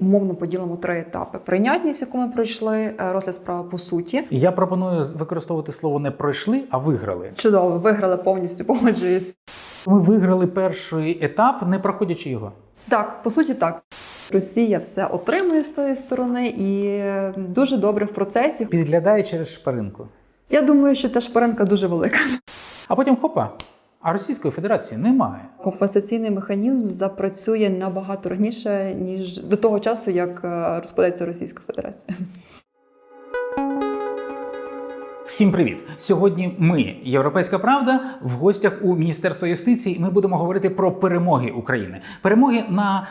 Умовно поділимо три етапи: прийнятність, яку ми пройшли, е, розгляд справи по суті. Я пропоную використовувати слово не пройшли, а виграли. Чудово, виграли повністю погоджуюсь. Ми виграли перший етап, не проходячи його. Так, по суті, так. Росія все отримує з тої сторони і дуже добре в процесі. Підглядає через шпаринку. Я думаю, що ця шпаринка дуже велика. А потім хопа. А Російської Федерації немає. Компенсаційний механізм запрацює набагато раніше ніж до того часу, як е, розпадеться Російська Федерація. Всім привіт! Сьогодні ми, Європейська Правда, в гостях у Міністерства юстиції. Ми будемо говорити про перемоги України. Перемоги на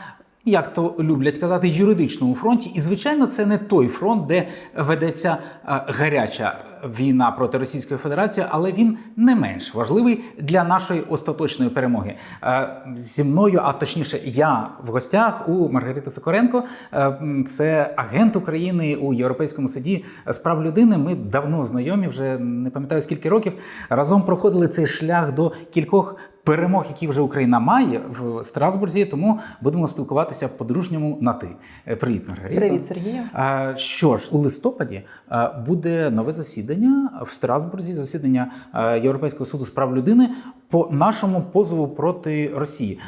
як то люблять казати, юридичному фронті. І звичайно, це не той фронт, де ведеться е, гаряча війна проти Російської Федерації, але він не менш важливий для нашої остаточної перемоги. Е, Зі мною, а точніше, я в гостях у Маргарити Сокоренко. Е, Це агент України у Європейському суді з прав людини. Ми давно знайомі, вже не пам'ятаю скільки років. Разом проходили цей шлях до кількох перемог, які вже Україна має в Страсбурзі. Тому будемо спілкуватися по-дружньому на ти. Е, Привіт, Маргарита. Привіт, Сергію. Що ж, у листопаді буде нове засідання в Страсбурзі, засідання Європейського суду з прав людини по нашому позову проти Росії.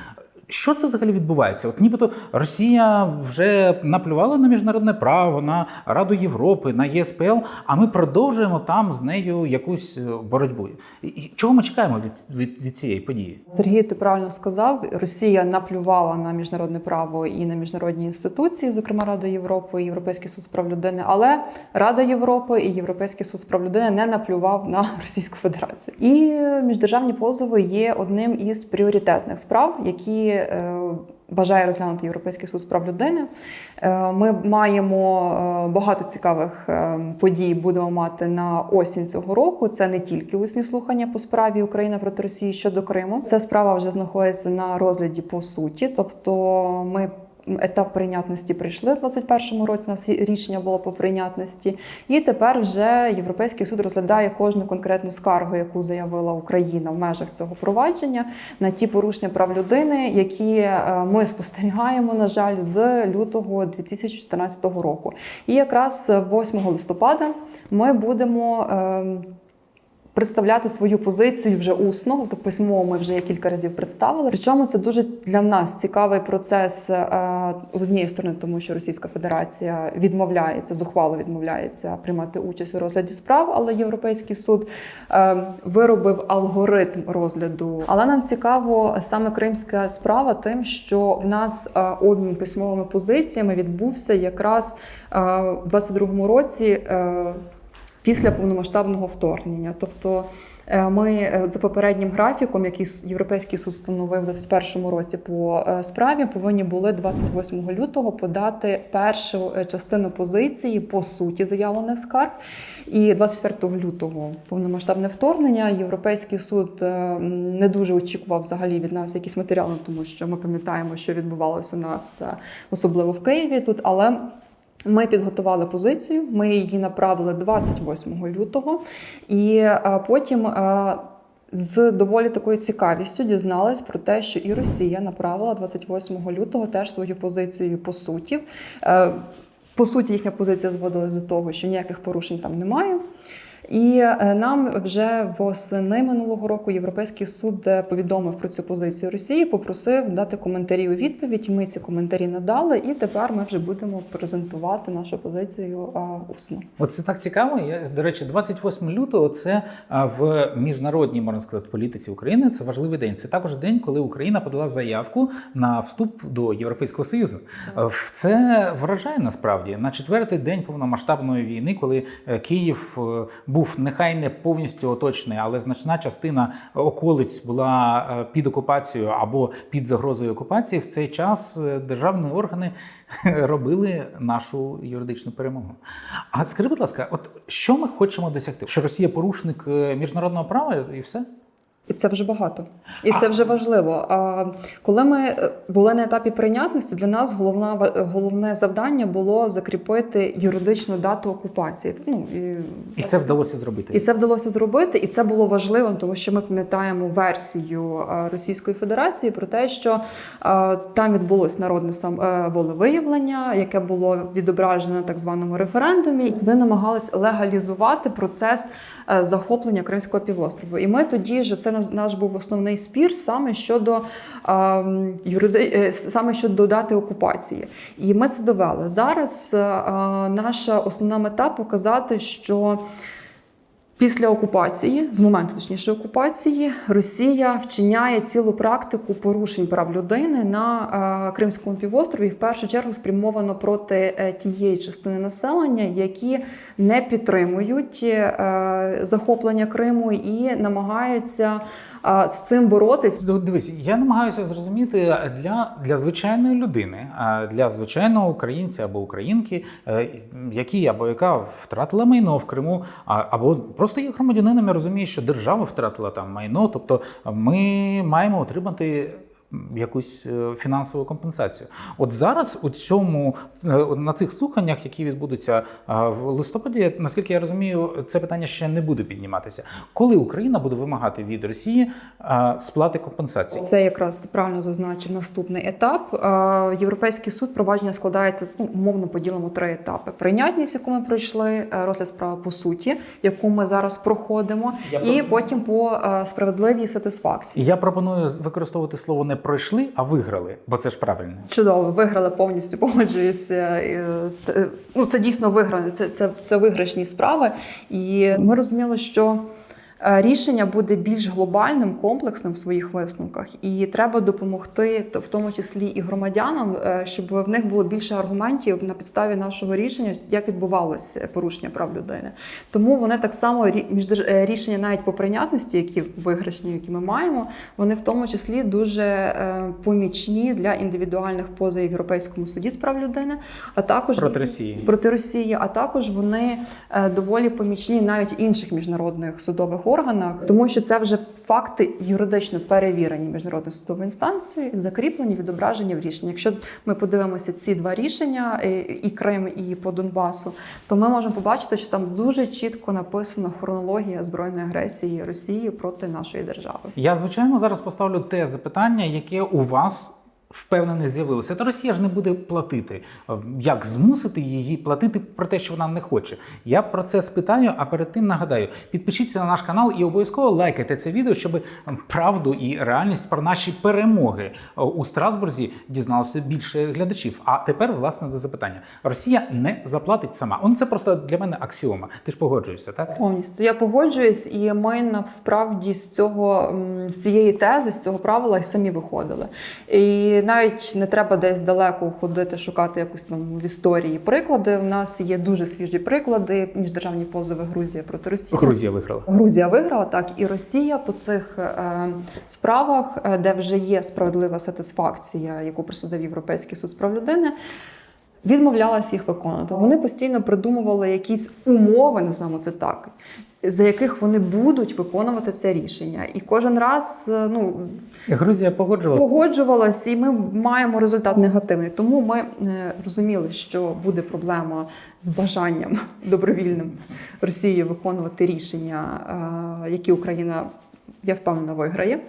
Що це взагалі відбувається? От нібито Росія вже наплювала на міжнародне право, на Раду Європи, на ЄСПЛ, а ми продовжуємо там з нею якусь е, боротьбу. І- чого ми чекаємо від, від, від цієї події? Сергій, ти правильно сказав. Росія наплювала на міжнародне право і на міжнародні інституції, зокрема Рада Європи і Європейський суд з прав людини. Але Рада Європи і Європейський суд з прав людини не наплював на Російську Федерацію. І міждержавні позови є одним із пріоритетних справ, які е, бажає розглянути Європейський суд з прав людини. Е, Ми маємо е, багато цікавих подій. Будемо мати на осінь цього року. Це не тільки усні слухання по справі Україна проти Росії щодо Криму. Ця справа вже знаходиться на розгляді по суті. Тобто, ми етап прийнятності прийшли в 2021 році. У нас рішення було по прийнятності, і тепер вже Європейський суд розглядає кожну конкретну скаргу, яку заявила Україна в межах цього провадження на ті порушення прав людини, які е, ми спостерігаємо, на жаль, з лютого 2014 року. І якраз 8 листопада ми будемо. Представляти свою позицію вже усно, тобто письмо ми вже кілька разів представили. Причому це дуже для нас цікавий процес е, з однієї сторони, тому що Російська Федерація відмовляється, зухвало відмовляється приймати участь у розгляді справ, але Європейський суд е, виробив алгоритм розгляду. Але нам цікаво саме кримська справа, тим, що в нас е, обмін письмовими позиціями відбувся якраз в 22-му році. Після повномасштабного вторгнення. Тобто е, ми е, за попереднім графіком, який Європейський суд встановив у 2021 році по е, справі, повинні були 28 лютого подати першу частину позиції по суті заявлених скарг. І 24 лютого повномасштабне вторгнення. Європейський суд не дуже очікував взагалі від нас якісь матеріали, тому що ми пам'ятаємо, що відбувалося у нас особливо в Києві тут, але. Ми підготували позицію, ми її направили 28 лютого, і е, потім е, з доволі такою цікавістю дізналась про те, що і Росія направила 28 лютого теж свою позицію по суті. Е, По суті, їхня позиція зводилась до того, що ніяких порушень там немає. І е, нам вже восени минулого року Європейський суд е, повідомив про цю позицію Росії, попросив дати коментарі у відповідь. Ми ці коментарі надали, і тепер ми вже будемо презентувати нашу позицію е, усно. От це так цікаво. Я, до речі, 28 лютого це в міжнародній, можна сказати, політиці України. Це важливий день. Це також день, коли Україна подала заявку на вступ до Європейського Союзу. Це вражає насправді на четвертий день повномасштабної війни, коли Київ е, був нехай не повністю оточений, але значна частина околиць була е, під окупацією або під загрозою окупації. В цей час е, державні органи робили нашу юридичну перемогу. А скажи, будь ласка, от що ми хочемо досягти? Що Росія порушник е, міжнародного права і все? І це вже багато, і це вже важливо. А коли ми е, були на етапі прийнятності, для нас головна головне завдання було закріпити юридичну дату окупації. Ну і І це вдалося зробити. і це вдалося зробити, і це було важливим, тому що ми пам'ятаємо версію е, Російської Федерації про те, що е, там відбулось народне волевиявлення, яке було відображено на так званому референдумі. І Вони намагались легалізувати процес захоплення Кримського півострову. І ми тоді ж це наш- був основний спір саме щодо е, юриди... е, саме щодо дати окупації. І ми це довели. Зараз е, е, наша основна мета показати, що Після окупації, з моменту точніше окупації, Росія вчиняє цілу практику порушень прав людини на е, Кримському півострові, в першу чергу спрямовано проти е, тієї частини населення, які не підтримують е, захоплення Криму і намагаються з цим боротись. Ну, Дивись, я намагаюся зрозуміти для, для звичайної людини, для звичайного українця або українки, е, які або яка втратила майно в Криму, або просто є громадянином, я що держава втратила там майно. Тобто ми маємо отримати. Якусь е, фінансову компенсацію. От зараз у цьому е, на цих слуханнях, які відбудуться е, в листопаді, наскільки я розумію, це питання ще не буде підніматися. Коли Україна буде вимагати від Росії сплати компенсації? Це якраз ти правильно зазначив наступний етап. Європейський суд провадження складається ну, умовно поділимо три етапи: прийнятність, яку ми пройшли, розгляд справи по суті, яку ми зараз проходимо, Я і про- потім по справедливій сатисфакції. Я пропоную використовувати слово не пройшли, а виграли, бо це ж правильно. Чудово, виграли повністю погоджуюся. е, Ну, це дійсно вигране, це, це, це виграшні справи. І ми розуміли, що рішення буде більш глобальним, комплексним в своїх висновках, і треба допомогти, в тому числі і громадянам, е, щоб в них було більше аргументів на підставі нашого рішення, як відбувалося порушення прав людини. Тому вони так само е, рішення навіть по прийнятності, які виграшні, які ми маємо, вони в тому числі дуже е, помічні для індивідуальних позовів в Європейському суді з прав людини, а також Проти Росії. проти Росії, а також вони е, доволі помічні навіть інших міжнародних судових органах, тому що це вже факти юридично перевірені міжнародною судовою інстанцією, закріплені, відображені в рішенні. Якщо ми подивимося ці два рішення, е, і Крим, і по Донбасу, то ми можемо побачити, що там дуже чітко написана хронологія збройної агресії Росії проти нашої держави. Я звичайно зараз поставлю те запитання, яке у вас. Впевнений, з'явилося. Та Росія ж не буде платити. Е, Як змусити її платити про те, що вона не хоче? Я про це спитаю, а перед тим нагадаю: підпишіться на наш канал і обов'язково лайкайте це відео, щоб е, правду і реальність про наші перемоги е, у Страсбурзі дізналося більше глядачів. А тепер, власне, до запитання: Росія не заплатить сама. Он це просто для мене аксіома. Ти ж погоджуєшся, так? Повністю я погоджуюсь, і ми насправді з цього з цієї тези, з цього правила і самі виходили. І навіть не треба десь далеко ходити, шукати якусь там в історії приклади. У нас є дуже свіжі приклади. Міждержавні позови Грузія проти Росії. Грузія виграла. Грузія виграла так, і Росія по цих е, справах, е, де вже є справедлива сатисфакція, яку присудив Європейський суд з прав людини. Відмовлялась їх виконувати. Вони постійно придумували якісь умови, називаємо це так, за яких вони будуть виконувати це рішення. І кожен раз е, ну, Грузія погоджувалася. погоджувалась, і ми маємо результат негативний. Тому ми е, розуміли, що буде проблема з бажанням добровільним Росії виконувати рішення, е, які Україна. Я впевнена, виграє.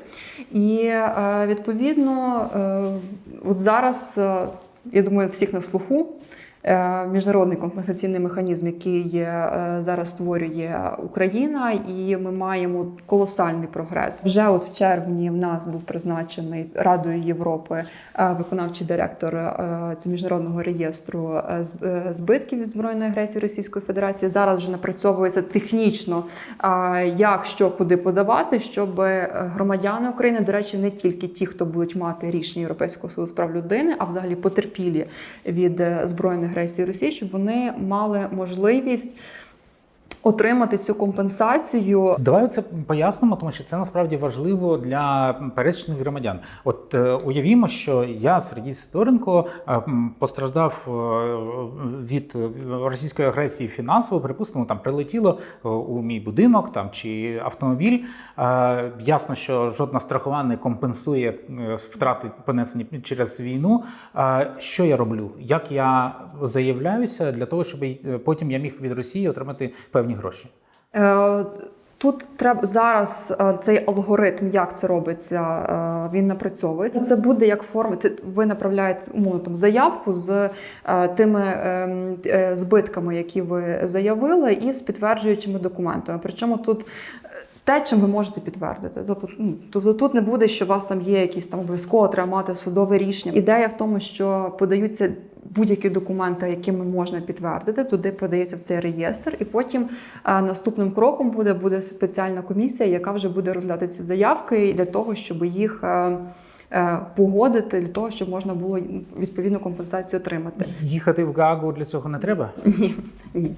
І відповідно, от зараз, я думаю, всіх на слуху. Е, Міжнародний компенсаційний механізм, який е, зараз створює Україна, і ми маємо колосальний прогрес. Вже от в червні в нас був призначений Радою Європи е, виконавчий директор цього міжнародного реєстру збитків від збройної агресії Російської Федерації. Зараз вже напрацьовується технічно, як що куди подавати, щоб громадяни України, до речі, не тільки ті, хто будуть мати рішення Європейського суду з прав людини, а взагалі потерпілі від збройної агресії Росії, щоб вони мали можливість отримати цю компенсацію. Давай це пояснимо, тому що це насправді важливо для пересічних громадян. От е, уявімо, що я Сергій Сидоренко е, постраждав е, від російської агресії фінансово. Припустимо, там прилетіло е, у мій будинок там чи автомобіль. Е, Ясно, що жодна страхова не компенсує е, втрати понесені через війну. Е, Що я роблю? Як я заявляюся для того, щоб е, потім я міг від Росії отримати певні гроші? Е, Тут треба зараз е, цей алгоритм, як це робиться, е, він напрацьовується. Це буде як форма. Ви направляєте умовно там заявку з тими ем, збитками, які ви заявили, і з підтверджуючими документами. Причому тут. Те, чим ви можете підтвердити, тобто, ну, тобто тут не буде, що у вас там є якісь там обов'язково треба мати судове рішення. Ідея в тому, що подаються будь-які документи, якими можна підтвердити, туди подається в цей реєстр, і потім наступним кроком буде, буде спеціальна комісія, яка вже буде розглядати ці заявки для того, щоб їх погодити, для того, щоб можна було відповідну компенсацію отримати. Їхати в Гаагу для цього не треба. Ні. Ні.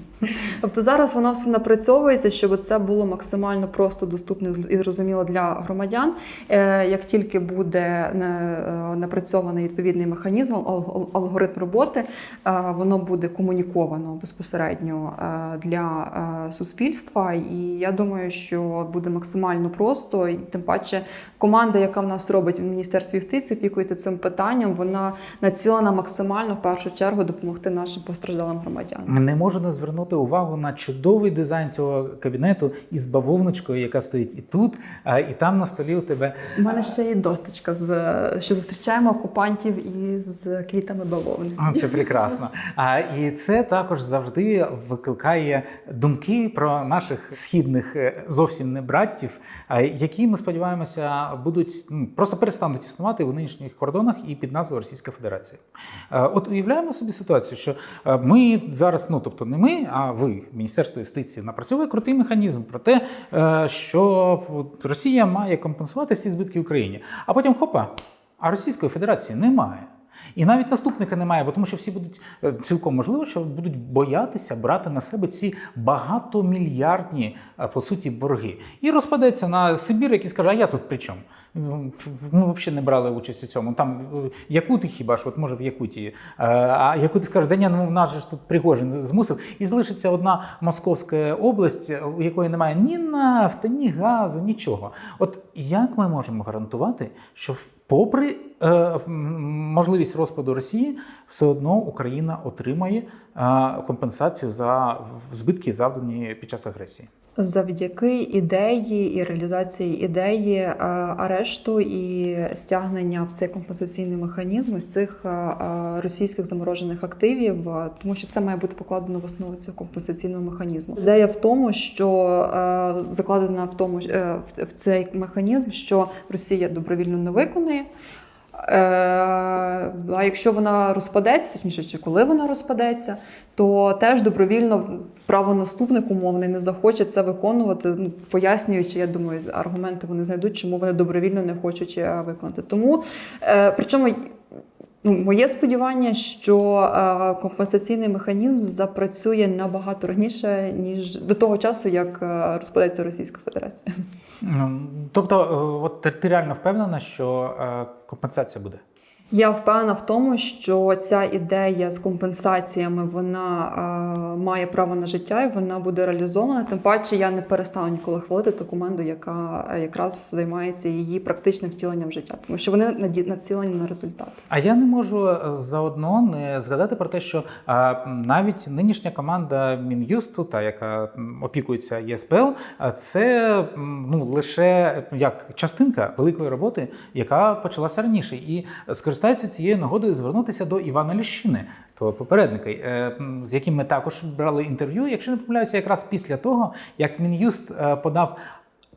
Тобто зараз воно все напрацьовується, щоб це було максимально просто доступно і зрозуміло для громадян. Е, Як тільки буде е, напрацьований відповідний механізм, ал- алгоритм роботи, е, воно буде комуніковано безпосередньо е, для е, суспільства. І я думаю, що буде максимально просто, і тим паче команда, яка в нас робить в міністерстві юстиції, опікується цим питанням, вона націлена максимально в першу чергу допомогти нашим постраждалим громадянам. Не можу не звернути увагу на чудовий дизайн цього кабінету із бавовничкою, яка стоїть і тут, і там на столі у тебе. У мене ще є досточка, з що зустрічаємо окупантів із квітами бавовни. О, Це прекрасно. А і це також завжди викликає думки про наших східних е, зовсім не браттів, які ми сподіваємося будуть ну, просто перестануть існувати в нинішніх кордонах і під назвою Російська Федерація. Е, От уявляємо собі ситуацію, що е, ми зараз, ну тобто не ми, а ви, Міністерство юстиції, напрацьовує крутий механізм про те, е, що Росія має компенсувати всі збитки Україні. А потім хопа, а Російської Федерації немає. І навіть наступника немає, бо тому що всі будуть е, цілком можливо, що будуть боятися брати на себе ці багатомільярдні е, по суті борги. І розпадеться на Сибір, який скаже, а я тут при чому? Ми взагалі не брали участь у цьому. Там е, Якути хіба ж, от може в Якутії. А Якути скаже, да ні, ну нас же ж тут Пригожин змусив. І залишиться одна Московська область, у якої немає ні нафти, ні газу, нічого. От як ми можемо гарантувати, що попри е, можливість розпаду Росії, все одно Україна отримає компенсацію за збитки, завдані під час агресії? Завдяки ідеї і реалізації ідеї е, арешту і стягнення в цей компенсаційний механізм з цих е, е, російських заморожених активів, тому що це має бути покладено в основу цього компенсаційного механізму. Ідея в тому, що закладена в тому в цей механізм, що Росія добровільно не виконає. Е, А якщо вона розпадеться, точніше, чи коли вона розпадеться, то теж добровільно правонаступник умовний не захоче це виконувати, ну, пояснюючи, я думаю, аргументи вони знайдуть, чому вони добровільно не хочуть е, виконати. Тому е, причому. Ну, моє сподівання, що е, компенсаційний механізм запрацює набагато раніше, ніж до того часу, як е, розпадеться Російська Федерація. Ну, Тобто, е, от ти- реально впевнена, що компенсація буде? Я впевнена в тому, що ця ідея з компенсаціями вона е, має право на життя і вона буде реалізована. Тим паче я не перестану ніколи хвалити ту команду, яка е, якраз займається її практичним втіленням життя, тому що вони націлені на результат. А я не можу е, заодно не згадати про те, що а, навіть нинішня команда Мін'юсту, та яка опікується ЄСПЛ, це ну лише як частинка великої роботи, яка почалася раніше, і скористаюся цією нагодою звернутися до Івана Ліщини, того попередника, е, з яким ми також брали інтерв'ю. Якщо не помиляюся, якраз після того, як Мін'юст е, подав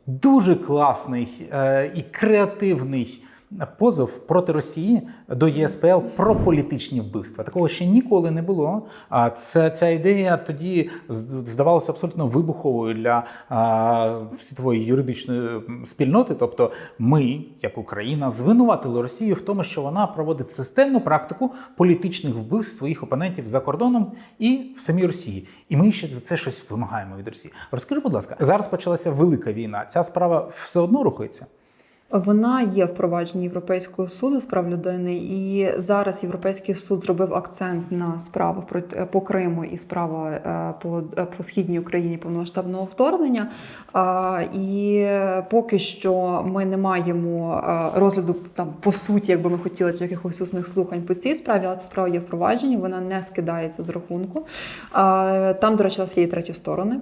дуже класний е, і креативний позов проти Росії до ЄСПЛ про політичні вбивства. Такого ще ніколи не було. А це ця ідея тоді здавалася абсолютно вибуховою для а, світової юридичної спільноти. Тобто, ми, як Україна, звинуватили Росію в тому, що вона проводить системну практику політичних вбивств своїх опонентів за кордоном і в самій Росії. І ми ще за це щось вимагаємо від Росії. Розкажи, будь ласка, зараз почалася велика війна. Ця справа все одно рухається. Вона є впровадженні Європейського суду з прав людини, і зараз Європейський суд зробив акцент на справу проти- по Криму і справа е, по, е, по східній Україні повномасштабного вторгнення. І поки що ми не маємо е, розгляду там по суті, якби ми хотіли, чи якихось усних слухань по цій справі, але ця справа є впровадженні, вона не скидається з рахунку. Там, до речі, у нас є і треті сторони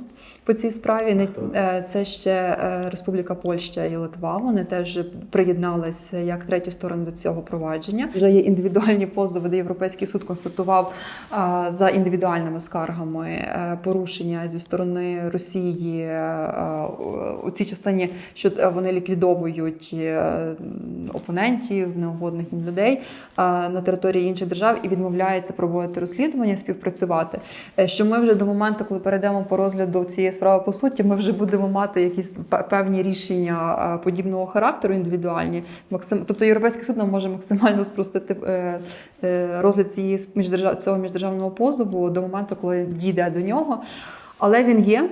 по цій справі. Не е, це ще е, Республіка Польща і Литва. Вони теж приєдналися як треті сторони до цього провадження. Вже є індивідуальні позови, де Європейський суд констатував за індивідуальними скаргами е, порушення зі сторони Росії у цій частині, що вони ліквідовують опонентів, неугодних їм людей на території інших держав і відмовляється проводити розслідування, співпрацювати. Що ми вже до моменту, коли перейдемо по розгляду цієї справи по суті, ми вже будемо мати якісь певні рішення подібного характеру індивідуальні. Максим... Тобто Європейський суд нам може максимально спростити е, е, розгляд цієї цього міждержавного позову до моменту, коли дійде до нього. Але він є.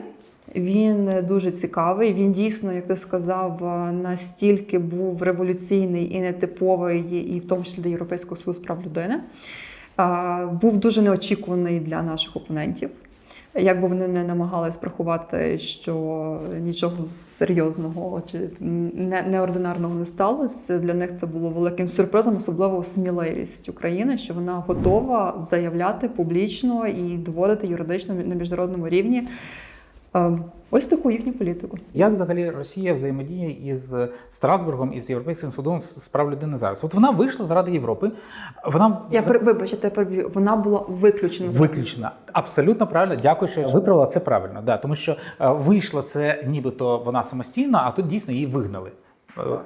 Він дуже цікавий. Він дійсно, як ти сказав, е, настільки був революційний і нетиповий, і в тому числі для Європейського суду з прав людини. Був дуже неочікуваний для наших опонентів. Як би вони не намагались приховати, що нічого серйозного чи не- неординарного не сталося, для них це було великим сюрпризом, особливо сміливість України, що вона готова заявляти публічно і доводити юридично на міжнародному рівні ось таку їхню політику. Як взагалі Росія взаємодіє із Страсбургом із Європейським судом з прав людини зараз? От вона вийшла з Ради Європи, вона Я вибачте, переб'ю. Вона була виключена виключена. Абсолютно правильно. Дякую, що виправила це правильно. Да, тому що е, вийшла це нібито вона самостійно, а тут дійсно її вигнали.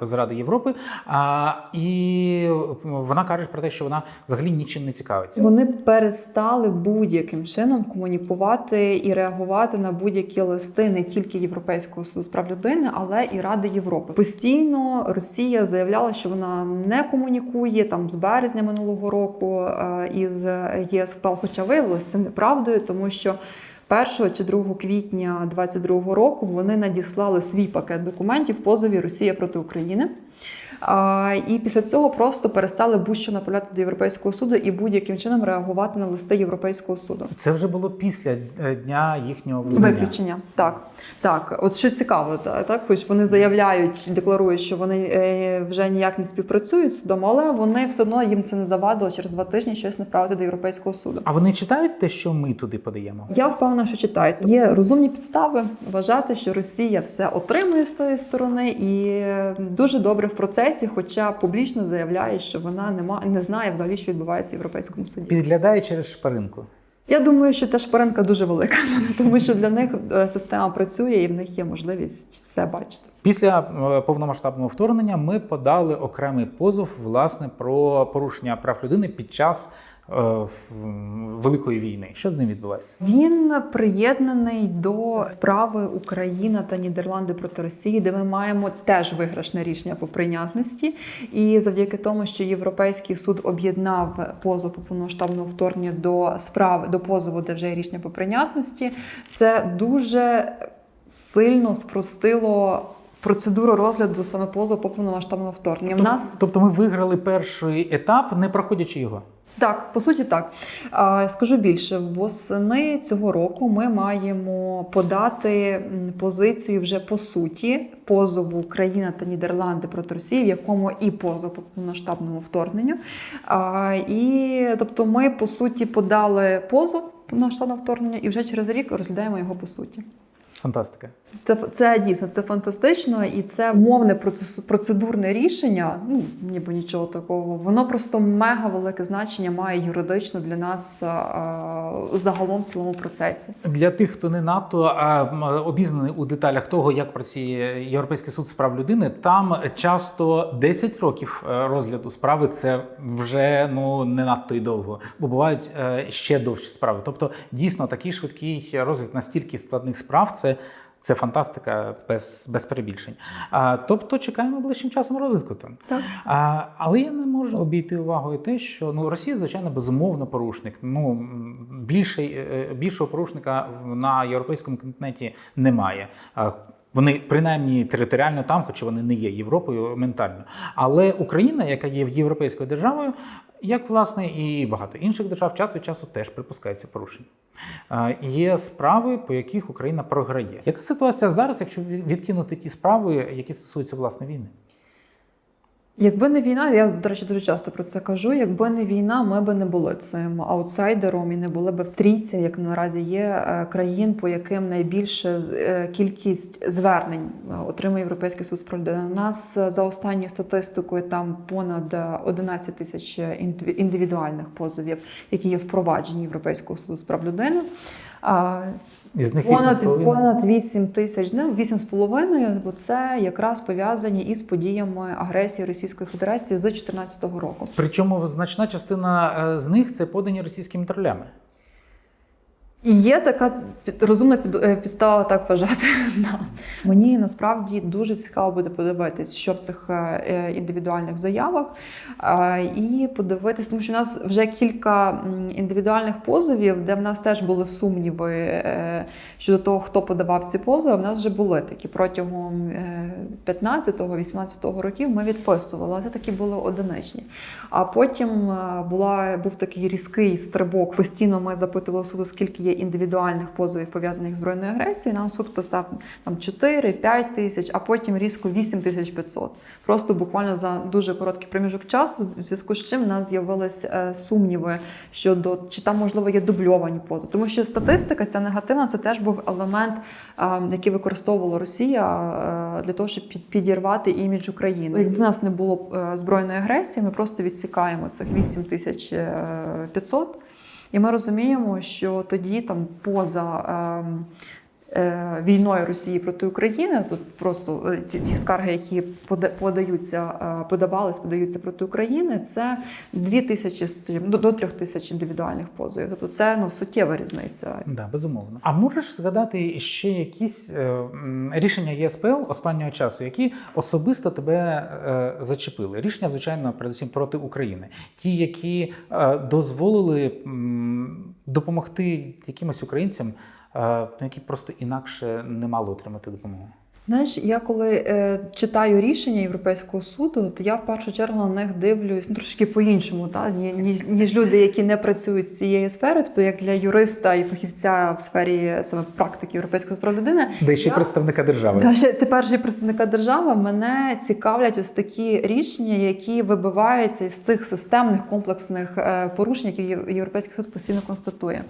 З Ради Європи, а, і вона каже про те, що вона взагалі нічим не цікавиться. Вони перестали будь-яким чином комунікувати і реагувати на будь-які листи не тільки Європейського суду з прав людини, але і Ради Європи. Постійно Росія заявляла, що вона не комунікує там з березня минулого року е, із ЄСПЛ, хоча виявилось це неправдою, тому що. 1 чи 2 квітня 2022 року вони надіслали свій пакет документів позові Росія проти України. І після цього просто перестали будь-що наполягати до Європейського суду і будь-яким чином реагувати на листи Європейського суду. Це вже було після е, дня їхнього визнання. Виключення, так. Так, от що цікаво, та- так, хоч вони заявляють, декларують, що вони е, вже ніяк не співпрацюють з судом, але вони все одно їм це не завадило через два тижні щось направити до Європейського суду. А вони читають те, що ми туди подаємо? Я впевнена, що читають. Є розумні підстави вважати, що Росія все отримує з тої сторони і е, дуже добре в процесі, хоча публічно заявляє, що вона нема не знає взагалі, що відбувається в європейському суді. Підглядає через шпаринку. Я думаю, що ця шпаринка дуже велика, тому що для них е, система працює і в них є можливість все бачити. Після е, повномасштабного вторгнення ми подали окремий позов власне про порушення прав людини під час великої війни. Що з ним відбувається? Він приєднаний до справи Україна та Нідерланди проти Росії, де ми маємо теж виграшне рішення по прийнятності. І завдяки тому, що Європейський суд об'єднав позов по повномасштабному вторгненню до справи до позову, де вже є рішення по прийнятності, це дуже сильно спростило. Процедуру розгляду саме позову по повномасштабному вторгненню. В нас Тобто ми виграли перший етап, не проходячи його. Так, по суті, так. Скажу більше, восени цього року ми маємо подати позицію вже по суті позову Україна та Нідерланди проти Росії, в якому і позов по повномасштабному вторгненню. І тобто, ми по суті подали позов по повномасштабному вторгненню і вже через рік розглядаємо його по суті. Фантастика. Це, це дійсно це фантастично, і це мовне процес, процедурне рішення. Ну ніби нічого такого. Воно просто мега велике значення має юридично для нас а, а, загалом в цілому процесі. Для тих, хто не надто а, обізнаний у деталях того, як працює Європейський суд з прав людини, там часто 10 років е, розгляду справи це вже ну не надто й довго, бо бувають е, ще довші справи. Тобто, дійсно, такий швидкий розгляд настільки складних справ це. Це фантастика без, без перебільшень. А, тобто чекаємо ближчим часом розвитку там. Так. А, але я не можу обійти увагою те, що ну Росія, звичайно, безумовно порушник. Ну м, більший, е, більшого порушника на європейському континенті немає. Вони принаймні територіально там, хоча вони не є Європою ментально. Але Україна, яка є європейською державою, як власне і багато інших держав, час від часу теж припускається порушення. Є справи, по яких Україна програє. Яка ситуація зараз, якщо відкинути ті справи, які стосуються власне війни? Якби не війна, я до речі дуже часто про це кажу. Якби не війна, ми би не були цим аутсайдером і не були б в трійці, як наразі є е, країн, по яким найбільше е, кількість звернень е, отримує Європейський суд з людини. Нас за останньою статистикою там понад е, 11 тисяч індивідуальних позовів, які є впроваджені Європейського суду з прав людини. Із них Понад, 8,5. понад 8 тисяч з них, 8,5, бо це якраз пов'язані із подіями агресії Російської Федерації з 2014 року. Причому значна частина е, з них це подані російськими тролями. І є така розумна е, підстава так вважати. Мені насправді дуже цікаво буде подивитись, що в цих е, е, індивідуальних заявах, і подивитись, тому що у нас вже кілька індивідуальних позовів, де в нас теж були сумніви щодо того, хто подавав ці позови. В нас вже були такі протягом е, 15-18 років. Ми відписували, але це такі були одиничні. А потім була був такий різкий стрибок. Постійно ми запитували суду, скільки є індивідуальних позовів пов'язаних з збройною агресією. Нам суд писав там 4-5 тисяч, а потім різко 8 тисяч 500. Просто буквально за дуже короткий проміжок часу, в зв'язку з чим в нас з'явились е, сумніви щодо чи там можливо є дубльовані позови. Тому що статистика ця негативна, це теж був елемент, е, який використовувала Росія е, для того, щоб під- підірвати імідж України. Якби в нас не було е, збройної агресії, ми просто відсікаємо цих 8500, і ми розуміємо, що тоді там поза. Е, Війною Росії проти України тут просто е, ті, ті скарги, які пода- подаються, е, подавались, подаються проти України, це 2 тисячі скажімо, до, до 3 тисяч індивідуальних позовів. Тобто це ну суттєва різниця. Да, безумовно. А можеш згадати ще якісь рішення ЄСПЛ останнього часу, які особисто тебе зачепили? Рішення, звичайно, передусім проти України. Ті, які дозволили допомогти якимось українцям, які просто інакше не мали отримати допомогу. Знаєш, я коли е, читаю рішення Європейського суду, то я в першу чергу на них дивлюсь ну, трошки по-іншому, та, ні- ніж, ніж люди, які не працюють з цієї сфери, тобто як для юриста і фахівця в сфері саме практики Європейського прав людини. Де ще Я- представника держави. Та ще тепер же представника держави мене цікавлять ось такі рішення, які вибиваються із цих системних комплексних е, порушень, які Європейський суд постійно констатує.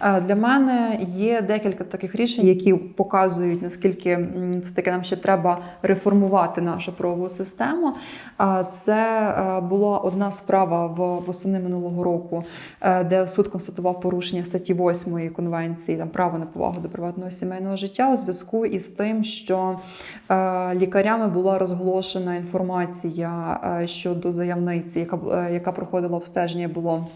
Е, Для мене є декілька таких рішень, які показують наскільки це таки нам ще треба реформувати нашу правову систему. А Це е, була одна справа в восени минулого року, е, де суд констатував порушення статті 8 конвенції там право на повагу до приватного сімейного життя у зв'язку із тим, що е, лікарями була розголошена інформація е, щодо заявниці, яка е, яка проходила обстеження, було.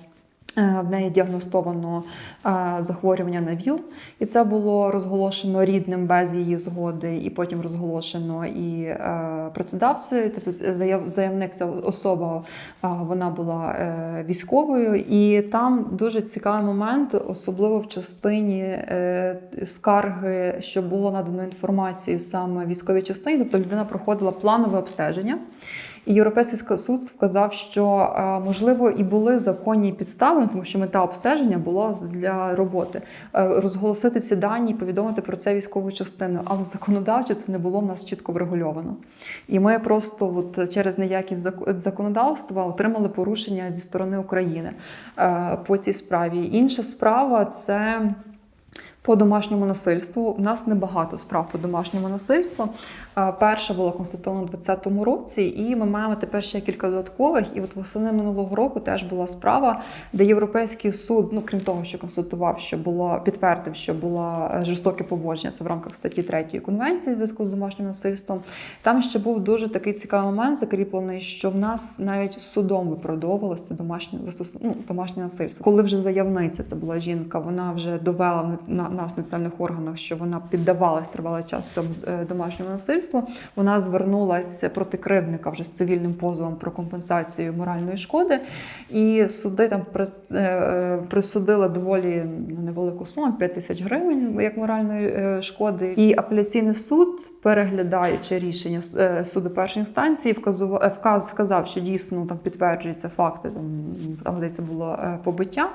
Е, В неї діагностовано е, захворювання на ВІЛ, і це було розголошено рідним без її згоди, і потім розголошено і е, працедавцею. Тобто заяв, заявник, ця особа, вона була військовою, і там дуже цікавий момент, особливо в частині скарги, що було надано інформацію саме військовій частині, тобто людина проходила планове обстеження. І Європейський суд вказав, що е, можливо і були законні підстави, тому що мета обстеження була для роботи е, розголосити ці дані, і повідомити про це військову частину, але законодавчо це не було в нас чітко врегульовано. І ми просто от через неякість зак- законодавства отримали порушення зі сторони України е, по цій справі. Інша справа це. По домашньому насильству у нас небагато справ по домашньому насильству. Е, Перша була констатована у 2020 році, і ми маємо тепер ще кілька додаткових. І от восени минулого року теж була справа, де Європейський суд, ну крім того, що констатував, що було підтвердив, що було е, жорстоке поводження, це в рамках статті 3 конвенції зв'язку з домашнім насильством. Там ще був дуже такий цікавий момент закріплений, що в нас навіть судом виправдовувалося домашнє застос... ну, домашнє насильство. Коли вже заявниця, це була жінка, вона вже довела на нас в національних органах, що вона піддавалась тривалий час цьому е, домашньому насильству. Вона звернулася проти кривдника вже з цивільним позовом про компенсацію моральної шкоди. І суди там е, е, присудили доволі невелику суму 5 тисяч гривень як моральної шкоди. І апеляційний суд, переглядаючи рішення суду першої інстанції, вказував, вказ сказав, що дійсно там підтверджуються факти. Там там здається було побиття.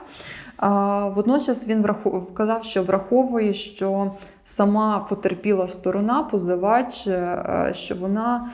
Водночас він вказав, що враховує, що сама потерпіла сторона, позивач, е, що вона е,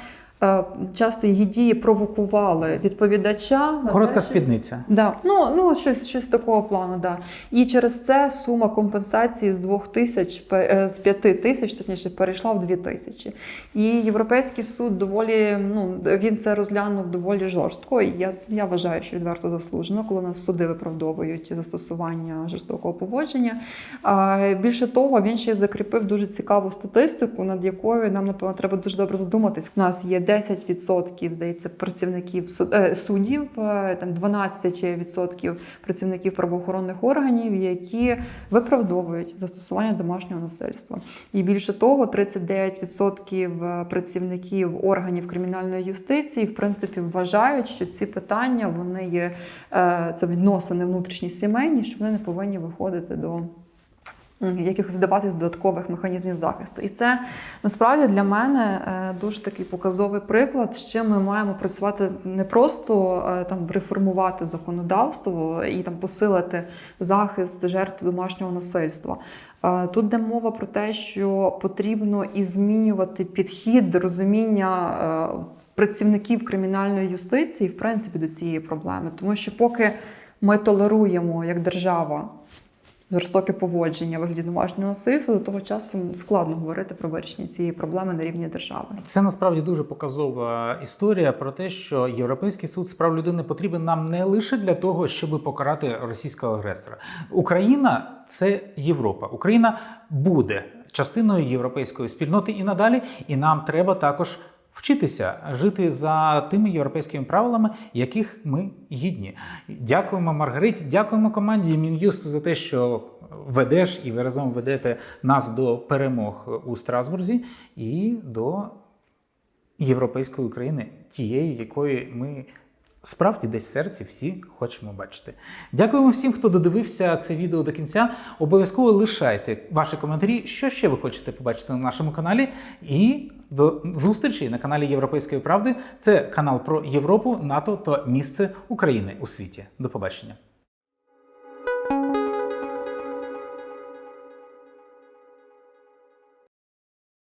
часто її дії провокували відповідача. на Коротка те, що- спідниця. Да. Ну, ну щось, щось такого плану, да. І через це сума компенсації з 2 тисяч, е, з 5 тисяч, точніше, перейшла в 2 тисячі. І Європейський суд доволі, ну, він це розглянув доволі жорстко. І я, я вважаю, що відверто заслужено, коли нас суди виправдовують застосування жорстокого поводження. А, більше того, він ще закріпив дуже цікаву статистику, над якою нам, напевно, треба дуже добре задуматись. У нас є 10%, здається, працівників е, суддів, е, там 12% працівників правоохоронних органів, які виправдовують застосування домашнього насильства. І більше того, 39% працівників органів кримінальної юстиції в принципі вважають, що ці питання вони є е, це відносини внутрішні сімейні, що вони не повинні виходити до якихось здаватись додаткових механізмів захисту. І це насправді для мене е, дуже такий показовий приклад, з чим ми маємо працювати не просто е, там реформувати законодавство і там посилити захист жертв домашнього насильства. Е, Тут йде мова про те, що потрібно і змінювати підхід, розуміння працівників кримінальної юстиції, в принципі, до цієї проблеми, тому що поки ми толеруємо як держава жорстоке поводження в вигляді домашнього насильства, до того часу складно говорити про вирішення цієї проблеми на рівні держави. Це насправді дуже показова історія про те, що Європейський суд з прав людини потрібен нам не лише для того, щоб покарати російського агресора. Україна це Європа. Україна буде частиною європейської спільноти і надалі, і нам треба також. Вчитися жити за тими європейськими правилами, яких ми гідні. Дякуємо Маргариті, дякуємо команді Мін'юсту за те, що ведеш і ви разом ведете нас до перемог у Страсбурзі і до європейської України, тієї, якої ми справді десь в серці всі хочемо бачити. Дякуємо всім, хто додивився це відео до кінця. Обов'язково лишайте ваші коментарі, що ще ви хочете побачити на нашому каналі. І до зустрічі на каналі Європейської правди. Це канал про Європу, НАТО та місце України у світі. До побачення.